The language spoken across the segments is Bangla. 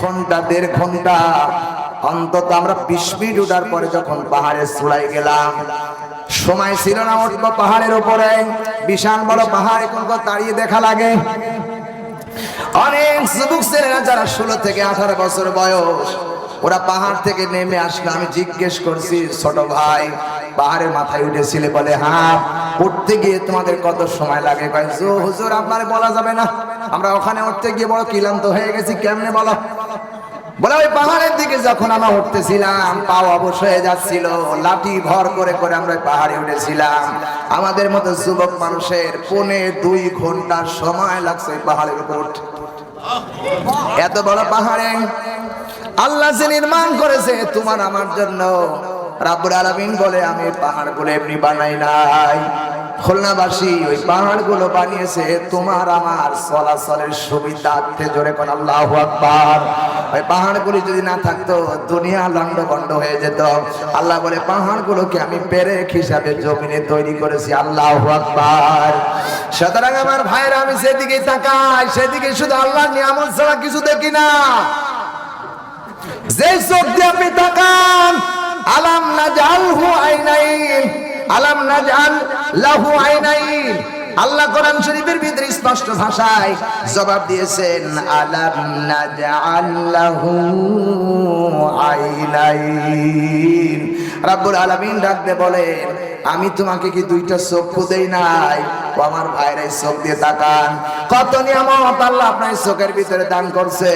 ঘণ্টা দেড় ঘণ্টা। অন্তত আমরা বিশ মিনিট উঠার পরে যখন পাহাড়ে চূড়ায় গেলাম সময় ছিল না উঠবো পাহাড়ের উপরে। বিশাল বড় পাহাড় এখন দাঁড়িয়ে দেখা লাগে। অনেক যুবক ছেলেরা যারা ষোলো থেকে আঠারো বছর বয়স ওরা পাহাড় থেকে নেমে আসলো। আমি জিজ্ঞেস করছি ছোট ভাই পাহাড়ের মাথায় উঠেছিলে বলে? হ্যাঁ উঠতে গিয়ে তোমাদের কত সময় লাগে? কয় "জো, হুজুর আপনার বলা যাবে না। আমরা ওখানে উঠতে গিয়ে বড় ক্লান্ত হয়ে গেছি। কেমনে বলো? বলে, ওই পাহাড়ের দিকে যখন আমরা উঠতেছিলাম, পাও অবশ হয়ে যাচ্ছিল। লাঠি ভর করে করে আমরা পাহাড়ে উঠেছিলাম। আমাদের মতো যুবক মানুষের পৌনে দুই ঘণ্টার সময় লাগছে পাহাড়ের উপর। এত বড় পাহাড়ে। আল্লাহ যে নির্মাণ করেছে, তোমার আমার জন্য। রাব্বুল আলামিন বলে, আমি এই পাহাড়গুলো এমনি বানাই নাই। খুলনাবাসী ওই পাহাড়গুলো বানিয়েছে, তোমার আমার চলাচলের সুবিধার্থে জোরে কোন আল্লাহ আকবার। ওই পাহাড়গুলি যদি না থাকতো, দুনিয়া লন্ড বন্ড হয়ে যেত। আল্লাহ বলে, পাহাড়গুলোকে আমি পেরেক হিসাবে জমিনে তৈরি করেছি, আল্লাহ আকবার। সুতরাং আমার ভাইরা, আমি সেদিকে তাকাই, সেদিকে শুধু আল্লাহ নিয়ামত ছাড়া কিছু দেখি না। আলাম না জাল লাহু আইনাইন। আল্লাহ কোরআন শরীফের ভিতরে স্পষ্ট ভাষায় জবাব দিয়েছেন, আলাম না জাল্লাহু আইনাইন। রাব্বুল আলামিন ডাকতে বলেন, আমি তোমাকে কি দুইটা চক্ষু দেই নাই? ও আমার ভাইরা চোখ দিয়ে তাকান। কত নিয়ামত আল্লাহ আপনার চোখের ভিতরে দান করছে।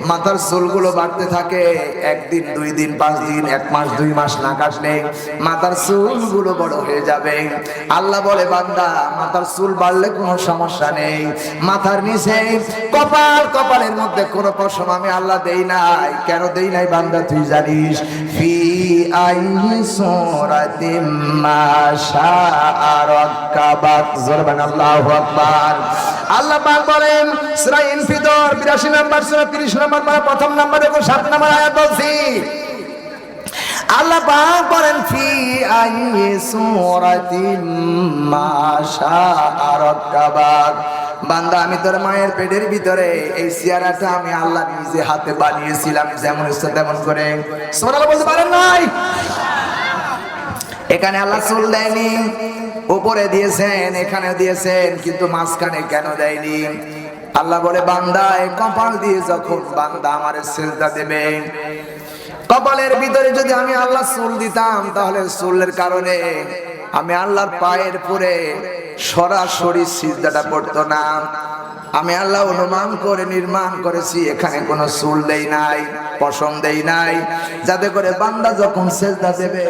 মাথার চুলগুলো বাড়তে থাকে। একদিন, দুই দিন, পাঁচ দিন, এক মাস, দুই মাস না কাটলে মাথার চুলগুলো বড় হয়ে যাবে। আল্লাহ বলে, বান্দা, মাথার চুল বাড়লে কোনো সমস্যা নেই। মাথার নিচে কপাল, কপালের মধ্যে কোনো পশম আমি আল্লাহ দেই নাই। কেন দেই নাই বান্দা, তুই জানিস? ফি আই সূরাতিম মা শাআ রাক্কাবাক জোরবান আল্লাহু আকবার। আল্লাহ পাক বলেন, সূরা ইনফিতর 82 নাম্বার, সূরা 30 নাম্বার মানে প্রথম নাম্বার এবং 7 নাম্বার আয়াত বলছি। আল্লাহ পাক বলেন, ফি আই সূরাতিম মা শাআ রাক্কাবাক বান্দা, আমি তোর মায়ের পেটের ভিতরে এই সিয়ারাটা আমি আল্লাহ নিজে হাতে বানিয়েছিলাম, যেমন ইচ্ছা তেমন করে। সুবহানাল্লাহ বলতে পারেন নাই? এখানে আল্লাহ চুল দেয়নি। উপরে দিয়েছেন এখানে দিয়েছেন, কিন্তু মাঝখানে কেন দেয়নি? আল্লাহ বলে, বান্দা, এই কপাল দিয়ে যখন বান্দা আমার সেজদা দেবে, কপালের ভিতরে যদি আমি আল্লাহ চুল দিতাম, তাহলে চুলের কারণে আমি আল্লাহর পায়ের পরে সরাসরি সিজদাটা পড়তো না। আমি আল্লাহ অনুমান করে, নির্মাণ করেছি, এখানে কোনো চুল দেই নাই, পশম দেই নাই। যাতে করে বান্দা যখন সেজদা দেবে